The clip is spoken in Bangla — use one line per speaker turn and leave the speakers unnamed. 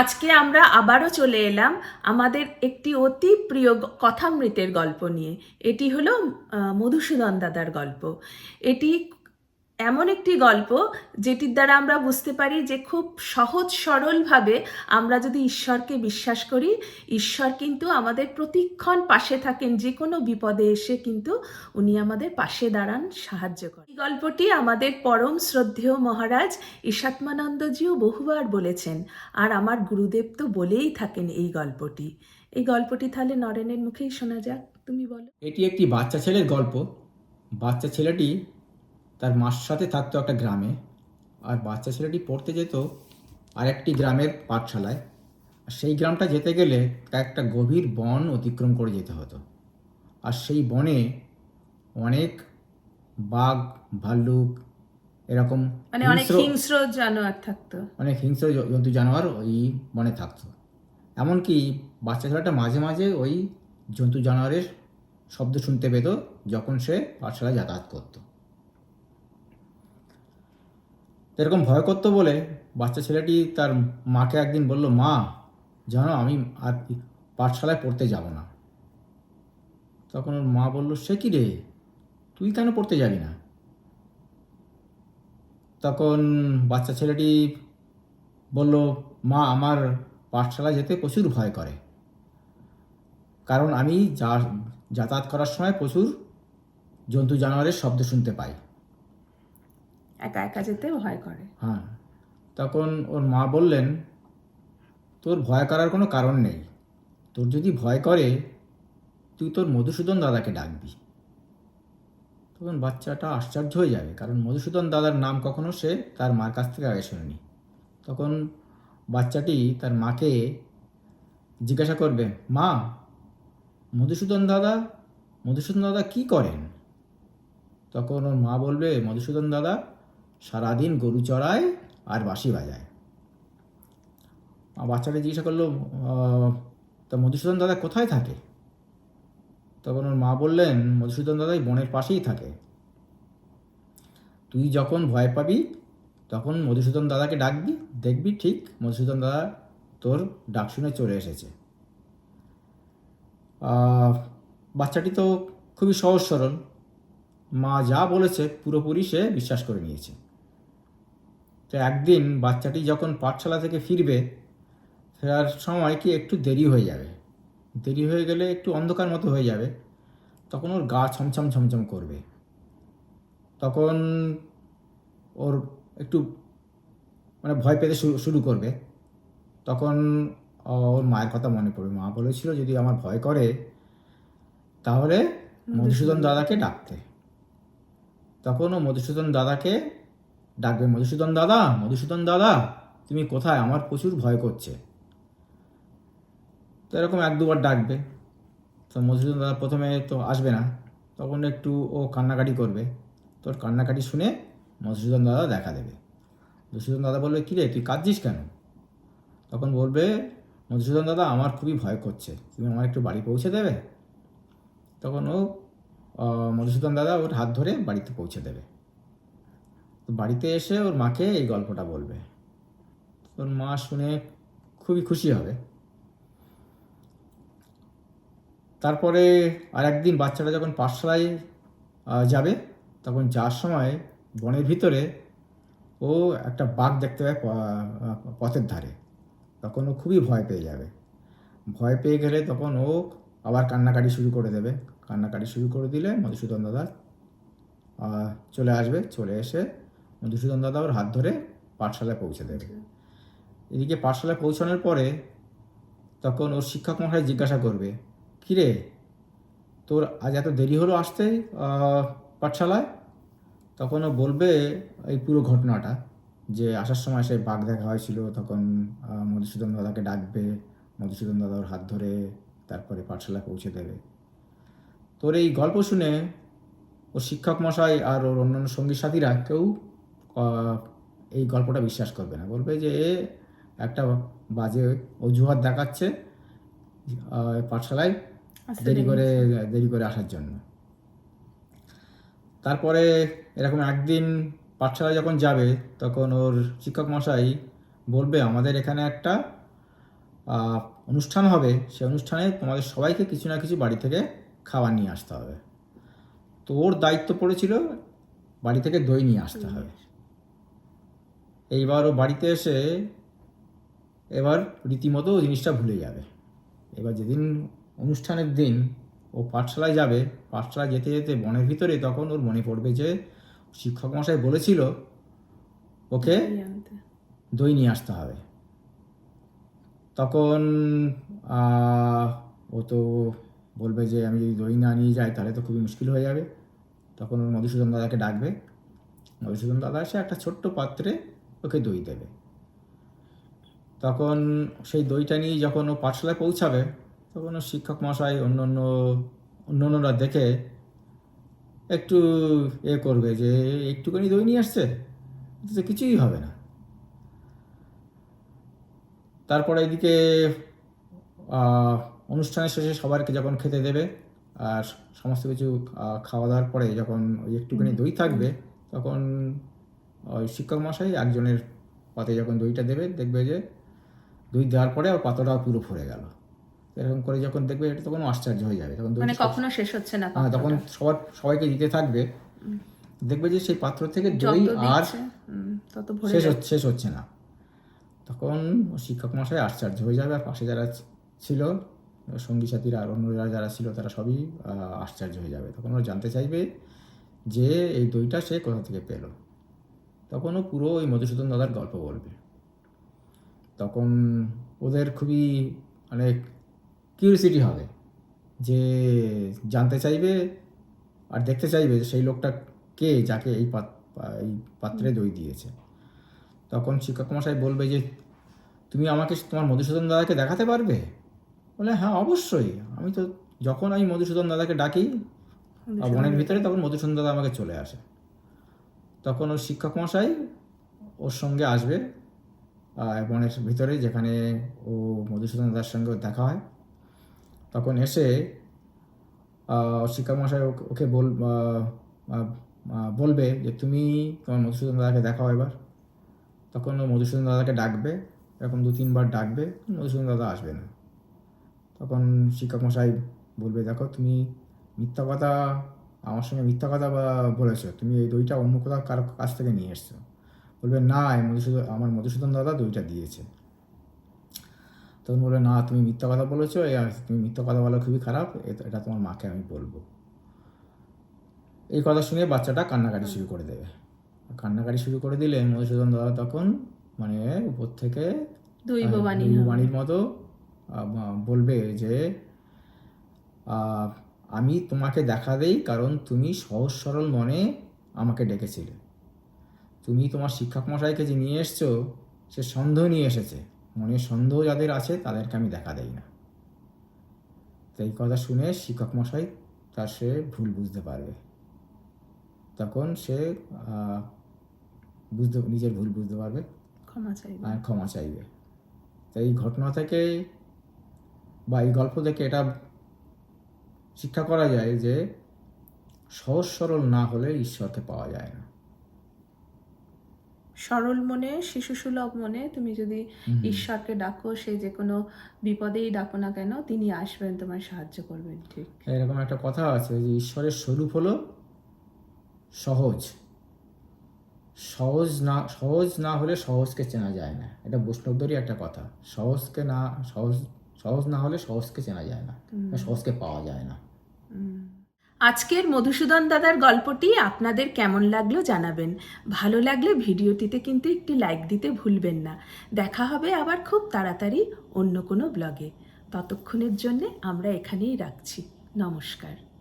আজকে আমরা আবারও চলে এলাম আমাদের একটি অতি প্রিয় কথামৃতের গল্প নিয়ে। এটি হলো মধুসূদন দাদার গল্প। এটি এমন একটি গল্প যেটির দ্বারা আমরা বুঝতে পারি যে খুব সহজ সরলভাবে আমরা যদি ঈশ্বরকে বিশ্বাস করি, ঈশ্বর কিন্তু আমাদের প্রতিক্ষণ পাশে থাকেন, যে কোনো বিপদে এসে কিন্তু উনি আমাদের পাশে দাঁড়ান, সাহায্য করেন। এই গল্পটি আমাদের পরম শ্রদ্ধেয় মহারাজ ঈশাত্মানন্দজিও বহুবার বলেছেন, আর আমার গুরুদেব তো বলেই থাকেন এই গল্পটি। এই গল্পটি তাহলে নরেনের মুখেই শোনা যাক, তুমি বলো।
এটি একটি বাচ্চা ছেলের গল্প। বাচ্চা ছেলেটি তার মার সাথে থাকতো একটা গ্রামে আর বাচ্চা ছেলেটি পড়তে যেত আরেকটি গ্রামের পাঠশালায়। আর সেই গ্রামটা যেতে গেলে তাকে একটা গভীর বন অতিক্রম করে যেতে হতো। আর সেই বনে অনেক বাঘ ভাল্লুক এরকম
মানে অনেক
হিংস্র-
হিংস্র জানোয়ার থাকতো।
অনেক হিংস্র জন্তু জানোয়ার ওই বনে থাকতো। এমনকি বাচ্চা ছেলেটা মাঝে মাঝে ওই জন্তু জানোয়ারের শব্দ শুনতে পেত যখন সে পাঠশালায় যাতায়াত করতো তো এরকম ভয় করতো বলে বাচ্চা ছেলেটি তার মাকে একদিন বলল, মা, জানো আমি আর পাঠশালায় পড়তে যাব না। তখন ওর মা বলল, সে কি রে? তুই কেন পড়তে যাবি না? তখন বাচ্চা ছেলেটি বলল, মা, আমার পাঠশালায় যেতে প্রচুর ভয় করে। কারণ আমি যা, যাতায়াত করার সময় প্রচুর জন্তু জানোয়ারের শব্দ শুনতে পাই।
একা একা যেতে ভয় করে।
হ্যাঁ তখন ওর মা বললেন, তোর ভয় করার কোনো কারণ নেই। তোর যদি ভয় করে, তুই তোর মধুসূদন দাদাকে ডাকবি। তখন বাচ্চাটা আশ্চর্য হয়ে যাবে, কারণ মধুসূদন দাদার নাম কখনো সে তার মার কাছ থেকে আগে শোনেনি। তখন বাচ্চাটি তার মাকে জিজ্ঞাসা করবে, মা, মধুসূদন দাদা মধুসূদন দাদা কি করেন? তখন ওর মা বলবে, মধুসূদন দাদা সারাদিন গরু চড়ায় আর বাঁশি বাজায়। বাচ্চাটা জিজ্ঞাসা করল তা মধুসূদন দাদা কোথায় থাকে? তখন ওর মা বললেন, মধুসূদন দাদাই বনের পাশেই থাকে। তুই যখন ভয় পাবি, তখন মধুসূদন দাদাকে ডাকবি, দেখবি ঠিক মধুসূদন দাদা তোর ডাক শুনে চলে এসেছে। বাচ্চাটি তো খুবই সহজ সরল। মা যা বলেছে পুরোপুরি সে বিশ্বাস করে নিয়েছে। তো একদিন বাচ্চাটি যখন পাঠশালা থেকে ফিরবে ফেরার সময় কি একটু দেরি হয়ে যাবে? দেরি হয়ে গেলে একটু অন্ধকার মতো হয়ে যাবে। তখন ওর গা ছমছম ছমছম করবে। তখন ওর একটু মানে ভয় পেতে শুরু করবে। তখন ওর মায়ের কথা মনে পড়বে। মা বলেছিল যদি আমার ভয় করে তাহলে মধুসূদন দাদাকে ডাকতে। তখন ও মধুসূদন দাদাকে ডাকবে, মধুসূদন দাদা মধুসূদন দাদা, তুমি কোথায়? আমার প্রচুর ভয় করছে। তো এরকম এক দুবার ডাকবে। তো মধুসূদন দাদা প্রথমে তো আসবে না। তখন একটু ও কান্নাকাটি করবে। তোর কান্নাকাটি শুনে মধুসূদন দাদা দেখা দেবে। মধুসূদন দাদা বলবে, কী রে, তুই কাঁদছিস কেন? তখন বলবে, মধুসূদন দাদা, আমার খুবই ভয় করছে। তুমি আমার একটু বাড়ি পৌঁছে দেবে? তখন ও মধুসূদন দাদা ওর হাত ধরে বাড়িতে পৌঁছে দেবে। তো বাড়িতে এসে ওর মাকে এই গল্পটা বলবে। ওর মা শুনে খুবই খুশি হবে। তারপরে আর একদিন বাচ্চাটা যখন পাঠশালায় যাবে, তখন যাওয়ার সময় বনের ভিতরে ও একটা বাঘ দেখতে পায় পথের ধারে। তখন ও খুবই ভয় পেয়ে যাবে। ভয় পেয়ে গেলে তখন ও আবার কান্নাকাটি শুরু করে দেবে। কান্নাকাটি শুরু করে দিলে মধুসূদন দাদা চলে আসবে, চলে এসে মধুসূদন দাদা ওর হাত ধরে পাঠশালায় পৌঁছে দেবে। এদিকে পাঠশালায় পৌঁছানোর পরে তখন ওর শিক্ষক মশাই জিজ্ঞাসা করবে, কিরে, তোর আজ এত দেরি হলো আসতে পাঠশালায়? তখন ও বলবে এই পুরো ঘটনাটা, যে আসার সময় সে বাঘ দেখা হয়েছিল, তখন মধুসূদন দাদাকে ডাকবে, মধুসূদন দাদা ওর হাত ধরে তারপরে পাঠশালায় পৌঁছে দেবে। তোর এই গল্প শুনে ওর শিক্ষক মশাই আর ওর অন্যান্য সঙ্গী সাথীরা কেউ এই গল্পটা বিশ্বাস করবে না। বলবে যে এ একটা বাজে অজুহাত দেখাচ্ছে পাঠশালায় দেরি করে দেরি করে আসার জন্য। তারপরে এরকম একদিন পাঠশালায় যখন যাবে তখন ওর শিক্ষক মশাই বলবে আমাদের এখানে একটা অনুষ্ঠান হবে। সে অনুষ্ঠানে তোমাদের সবাইকে কিছু না কিছু বাড়ি থেকে খাবার নিয়ে আসতে হবে। তো ওর দায়িত্ব পড়েছিল বাড়ি থেকে দই নিয়ে আসতে হবে। এইবার ও বাড়িতে এসে এবার রীতিমতো জিনিসটা ভুলে যাবে। এবার যেদিন অনুষ্ঠানের দিন ও পাঠশালায় যাবে পাঠশালায় যেতে যেতে বনের ভিতরে তখন ওর মনে পড়বে যে শিক্ষক মশাই বলেছিল ওকে দই নিয়ে আসতে হবে। তখন ও তো বলবে যে আমি যদি দই না নিয়ে যাই তাহলে তো খুবই মুশকিল হয়ে যাবে। তখন ওর মধুসূদন দাদাকে ডাকবে। মধুসূদন দাদা এসে একটা ছোট্ট পাত্রে ওকে দই দেবে। তখন সেই দইটা নিয়ে যখন ও পাঠশালায় পৌঁছাবে তখন শিক্ষক মশাই অন্য অন্য অন্য অন্যরা দেখে একটু এ করবে যে একটুখানি দই নিয়ে আসছে? তো কিছুই হবে না। তারপরে এদিকে অনুষ্ঠানের শেষে সবাইকে যখন খেতে দেবে আর সমস্ত কিছু খাওয়া দাওয়ার পরে যখন ওই একটুখানি দই থাকবে তখন ওই শিক্ষক মশাই একজনের পাতে যখন দইটা দেবে দেখবে যে দই দেওয়ার পরে আর পাতাটা পুরো ভরে গেল। এরকম করে যখন দেখবে এটা তখন আশ্চর্য হয়ে যাবে। তখন
মানে কখনো শেষ হচ্ছে না
হ্যাঁ তখন সবার সবাইকে দিতে থাকবে। দেখবে যে সেই পাত্র থেকে দই আর
দিচ্ছে তত ভরে
শেষ। হচ্ছে শেষ হচ্ছে না। তখন শিক্ষক মশাই আশ্চর্য হয়ে যাবে। আর পাশে যারা ছিল সঙ্গী সাথীরা আর অন্যরা যারা ছিল তারা সবই আশ্চর্য হয়ে যাবে। তখন ওরা জানতে চাইবে যে এই দইটা সে কোথা থেকে পেল। তখন ও পুরো ওই মধুসূদন দাদার গল্প বলবে। তখন ওদের খুবই মানে কিউরিসিটি হবে যে জানতে চাইবে আর দেখতে চাইবে সেই লোকটা কে যাকে এই এই পাত্রে দই দিয়েছে। তখন শিক্ষক মশাই বলবে যে তুমি আমাকে তোমার মধুসূদন দাদাকে দেখাতে পারবে? বলে হ্যাঁ অবশ্যই। আমি তো যখন আমি মধুসূদন দাদাকে ডাকি আর বনের ভিতরে তখন মধুসূদন দাদা আমাকে চলে আসে। তখন ওর শিক্ষক মশাই ওর সঙ্গে আসবে বনের ভিতরে যেখানে ও মধুসূদন দাদার সঙ্গে দেখা হয়। তখন এসে শিক্ষক মশাই ওকে- বল বলবে যে তুমি তোমার মধুসূদন দাদাকে দেখাও এবার। তখন ও মধুসূদন দাদাকে ডাকবে, এরকম দু তিনবার ডাকবে, মধুসূদন দাদা আসবে না। তখন শিক্ষক মশাই বলবে, দেখো তুমি মিথ্যা কথা আমার সঙ্গে মিথ্যা কথা বলেছ তুমি এই দইটা অন্য কোথাও কারও কাছ থেকে নিয়ে এসছো? বলবে না মধুসূদন আমার মধুসূদন দাদা দইটা দিয়েছে। তখন বলবে না তুমি মিথ্যা কথা বলেছ আর তুমি মিথ্যা কথা বলা খুবই খারাপ এটা তোমার মাকে আমি বলব। এই কথা শুনে বাচ্চাটা কান্নাকাটি শুরু করে দেবে। কান্নাকাটি শুরু করে দিলে মধুসূদন দাদা তখন মানে উপর থেকে
দৈব
আহ,
বাণী
দৈব
হবে।
বাণীর মতো বলবে যে আমি তোমাকে দেখা দেই কারণ তুমি সহজ সরল মনে আমাকে ডেকেছিলে। তুমি তোমার শিক্ষক মশাইকে যে নিয়ে এসছো সে সন্দেহ নিয়ে এসেছে। মনে সন্দেহ যাদের আছে তাদেরকে আমি দেখা দেই না। তাই কথা শুনে শিক্ষক মশাই তার সে ভুল বুঝতে পারবে। তখন সে বুঝতে নিজের ভুল বুঝতে পারবে।
ক্ষমা চাইবে।
আর ক্ষমা চাইবে। তাই এই ঘটনা থেকে বা এই গল্প থেকে এটা শিক্ষা করা যায় যে সহজ সরল না হলে ঈশ্বরকে পাওয়া যায় না।
সরল মনে শিশুসুলভ মনে তুমি যদি ঈশ্বরকে ডাকো সে যে কোনো বিপদেই ডাকো না কেন তিনি আসবেন তোমার সাহায্য করবেন ঠিক।
এরকম একটা কথা আছে যে ঈশ্বরের স্বরূপ হলো সহজ। সহজ না সহজ না হলে সহজকে চেনা যায় না। এটা বৈষ্ণবদেরই একটা কথা। সহজকে না সহজ সহজ না হলে সহজকে চেনা যায় না। সহজকে পাওয়া যায় না।
আজকের মধুসূদন দাদার গল্পটি আপনাদের কেমন লাগল জানাবেন। ভালো লাগলে ভিডিওটিতে কিন্তু একটি লাইক দিতে ভুলবেন না। দেখা হবে আবার খুব তাড়াতাড়ি অন্য কোনো ব্লগে ততক্ষণের জন্যে আমরা এখানেই রাখছি। নমস্কার।